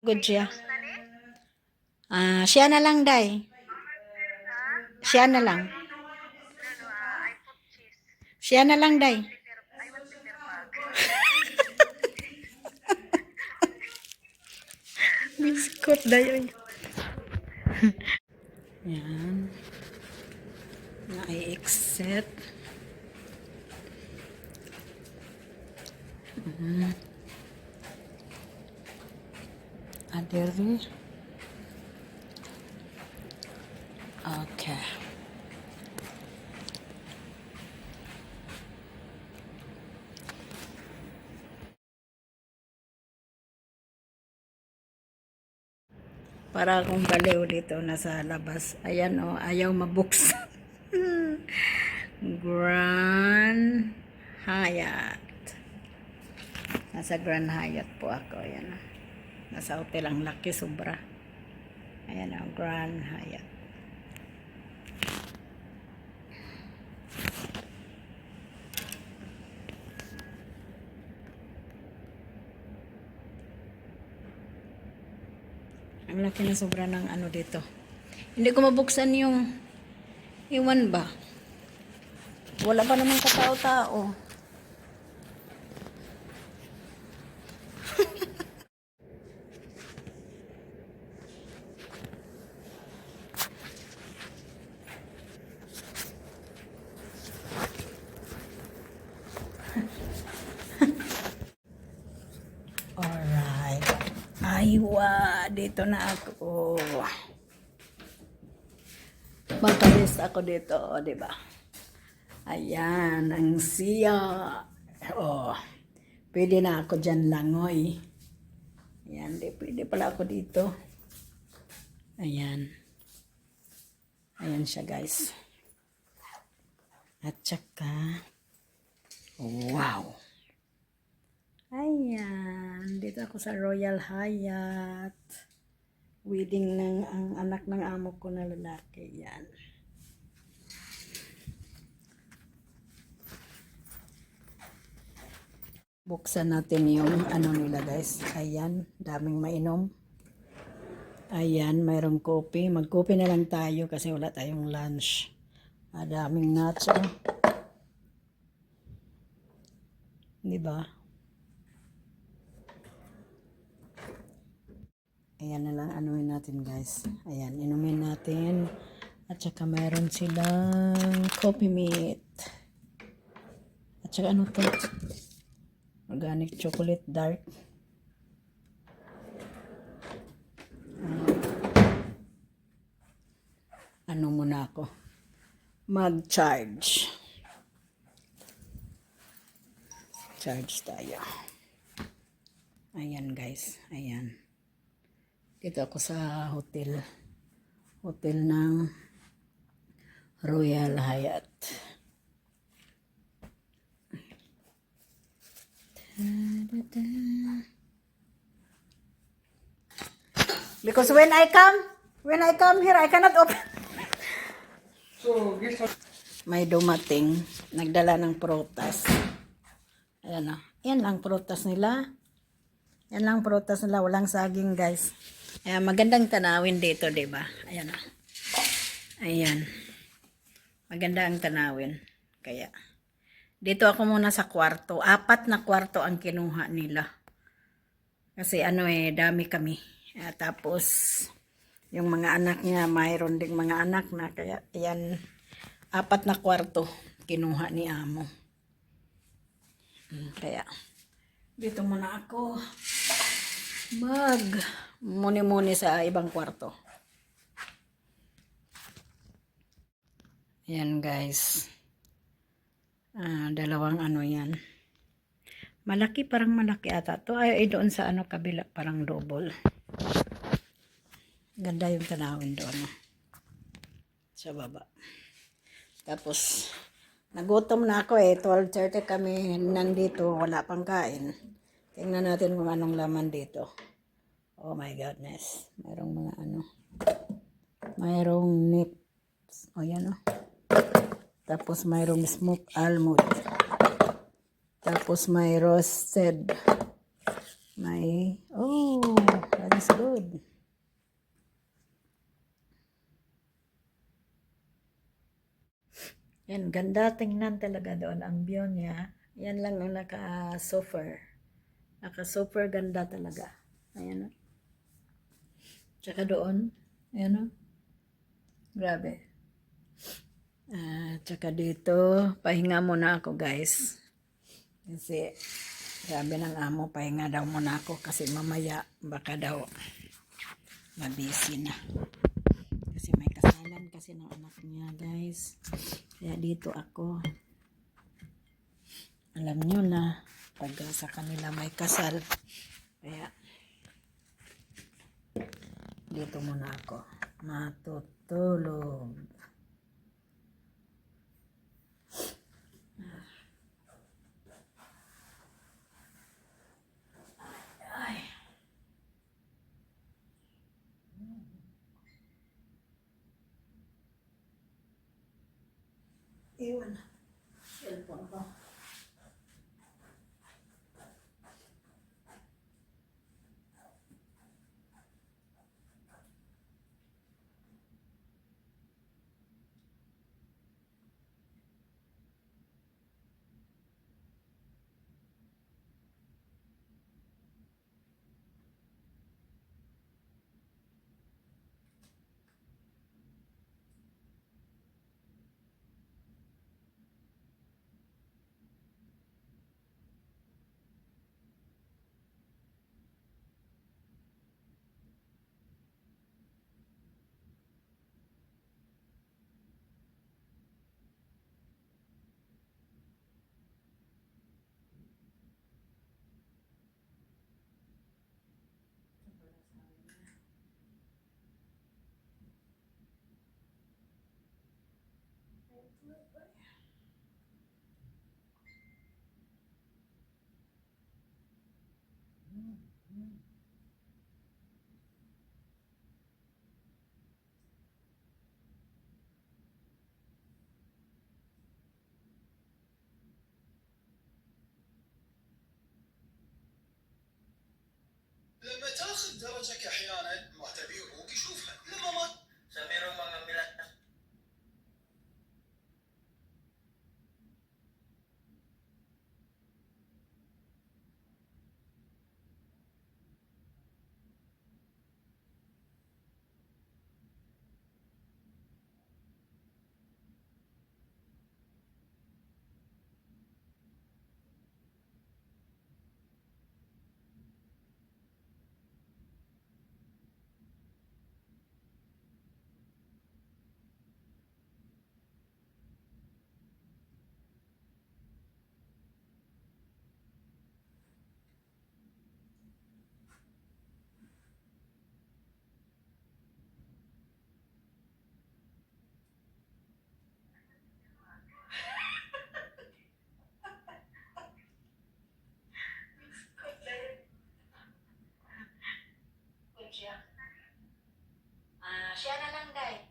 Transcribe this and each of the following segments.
Good siya. Ah, siya na lang, day. Siya na lang. Siya na lang, day. Biskot, day. Ay. Yan. Na-exit. Mm. Adere. Okay. Para akong baliw dito nasa labas. Ayan o, ayaw mabuksan. Grand Hyatt. Nasa Grand Hyatt po ako. Ayan o. Nasa hotel ang laki sobra. Ayan o, Grand Hyatt. Ang laki na sobra ng ano dito. Hindi ko mabuksan yung iwan ba. Wala pa naman katao-tao. Aywa, dito na ako. Matalis ako dito, o, di ba? Ayan, ang siya. Oh, pwede na ako dyan langoy. Ayan, di, pwede pala ako dito. Ayan. Ayan siya, guys. At saka, wow. Ayan, dito ako sa Royal Hyatt. Wedding ng ang anak ng amo ko na lalaki. Yan. Buksan natin yung ano nila guys. Ayan, daming mainom. Ayan, mayroong kopi. Magkopi na lang tayo kasi wala tayong lunch. Madaming nacho. Di ba? Ayan na lang, anuin natin guys. Ayan, inumin natin. At saka mayroon silang coffee meat. At saka ano to? Organic chocolate dark. Ano muna ako? Mag-charge. Charge tayo. Ayan guys, ayan. Dito ako sa hotel. Hotel ng Royal Hyatt. Because when I come, when I come here, I cannot open. So? May dumating, nagdala ng prutas. Ayan o. Yan lang prutas nila. Yan lang prutas nila. Walang saging, guys. Ayan, magandang tanawin dito, di ba? Ayan o. Ayan. Maganda ang tanawin. Kaya, dito ako muna sa kwarto. Apat na kwarto ang kinuha nila. Kasi ano eh, dami kami. Ah, tapos, yung mga anak niya, mayroon ding mga anak na. Kaya, ayan, apat na kwarto kinuha ni amo. Mm, Kaya, dito muna ako mag muni-muni sa ibang kwarto. Yan guys. Ah, dalawang ano yan. Malaki, parang malaki ata. To ay, ay doon sa ano kabila, parang double. Ganda yung tanawin doon. Sa baba. Tapos, nagutom na ako eh. 12.30 kami nandito. Wala pang kain. Tingnan natin kung anong laman dito. Oh my goodness. Mayroong mga ano. Mayroong nips. O oh, yan oh. Tapos mayroong smoked almond. Tapos may roasted. May, oh, ano smells good. Yan, ganda tingnan talaga doon ang view niya. Yan lang ang naka-super. Naka-super ganda talaga. Ayan o. Tsaka doon, ayan o. Grabe. Ah, tsaka dito, pahinga muna ako guys. Kasi, grabe ng amo, pahinga daw muna ako kasi mamaya baka daw mabisi na. Kasi may kasalan kasi ng anak niya guys. Kaya dito ako. Alam nyo na, pag sa kanila may kasal. Kaya, dito muna ako. Matutulog. Iwan na. Cellphone ko. لما تاخذ درجك أحيانا معتبي siya na lang, guys.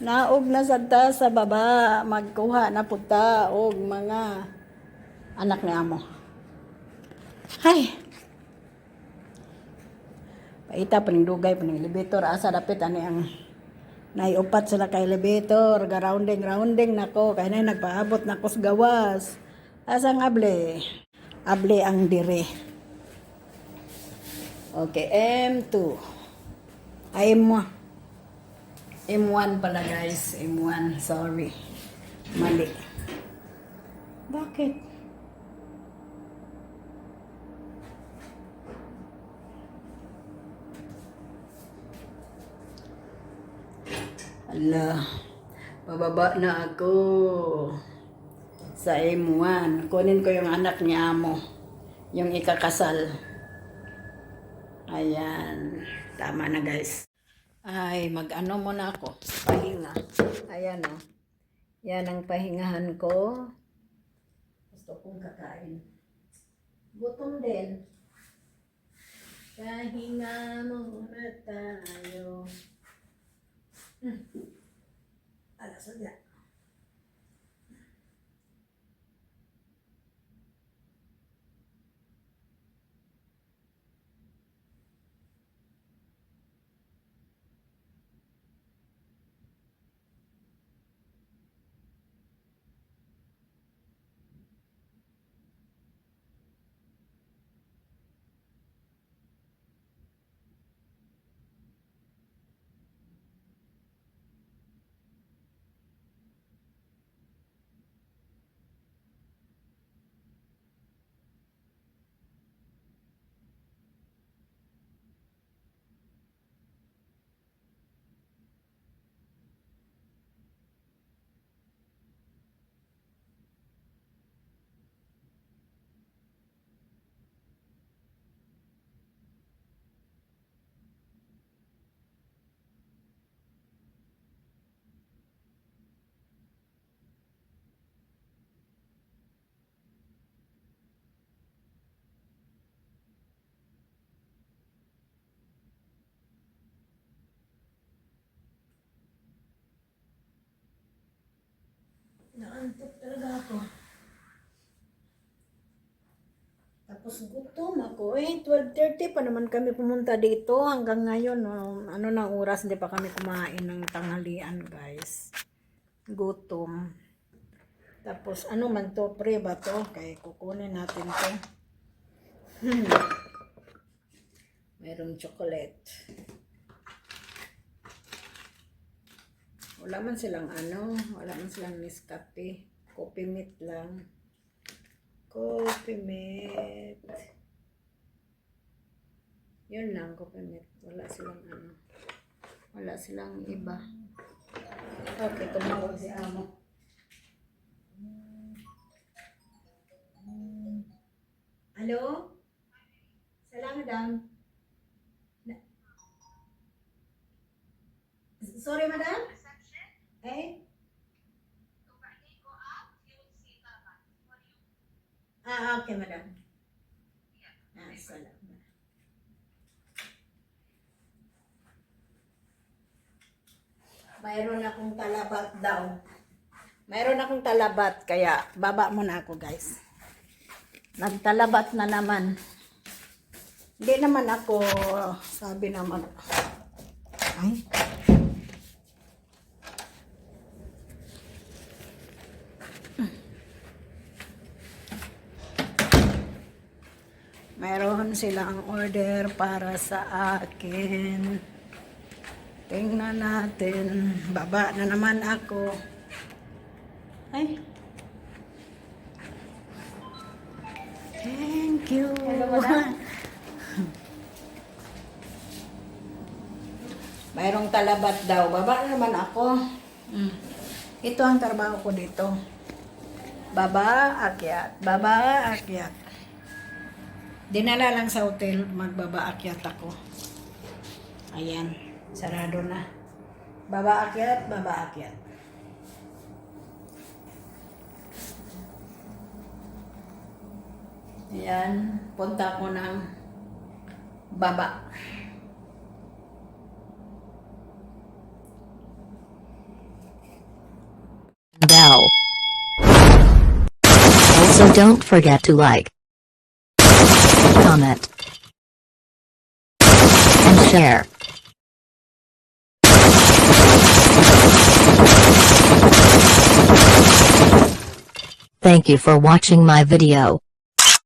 Naog na sadta sa baba, magkuha na puta og mga anak ni amo. Hay. Paita paning dugay paning elevator asa dapit ani ang naiupat sila ka elevator, ga rounding nako kay na nagpaabot na sa gawas. Asa ang able? Able ang dire. Okay, M2. Ay mo. M1 pala guys. M1. Sorry. Mali. Bakit? Ala. Pababa na ako. Sa M1. Kunin ko yung anak ni Amo. Yung ikakasal. Ayan. Tama na guys. Ay, mag-ano muna ako. Pahinga. Ayan o. Yan ang pahingahan ko. Gusto kong kakain. Gutom din. Pahinga muna tayo. Hmm. Alas na. Naantok talaga ako. Tapos gutom ako. Eh, 12.30 pa naman kami pumunta dito. Hanggang ngayon, oh, ano na oras, hindi pa kami kumain ng tanghalian, guys. Gutom. Tapos, ano man to, pre ba to? Kaya kukunin natin to. Hmm. Mayroong chocolate. Wala man silang ano, wala man silang Nescafe. Coffee mate lang. Coffee mate. Yun lang, coffee mate. Wala silang ano. Wala silang iba. Okay, tumawag si Amo. Hello? Salamat, madam. Sorry, madam? Eh? Ah, okay, madam. Ah, salamat. Mayroon akong talabat daw. Mayroon akong talabat, kaya baba muna ako, guys. Nagtalabat na naman. Hindi naman ako, sabi naman, ay, Mayroon silang order para sa akin. Tingnan natin. Baba na naman ako. Ay. Thank you. Mayroong talabat daw. Baba na naman ako. Mm. Ito ang trabaho ko dito. Baba, akyat. Baba, akyat. Dinala lang sa hotel, magbabaakyat ako. Ayan, sarado na. Babaakyat, babaakyat. Ayan, punta ko ng baba. Bell. Also don't forget to like. Comment, and share. Thank you for watching my video.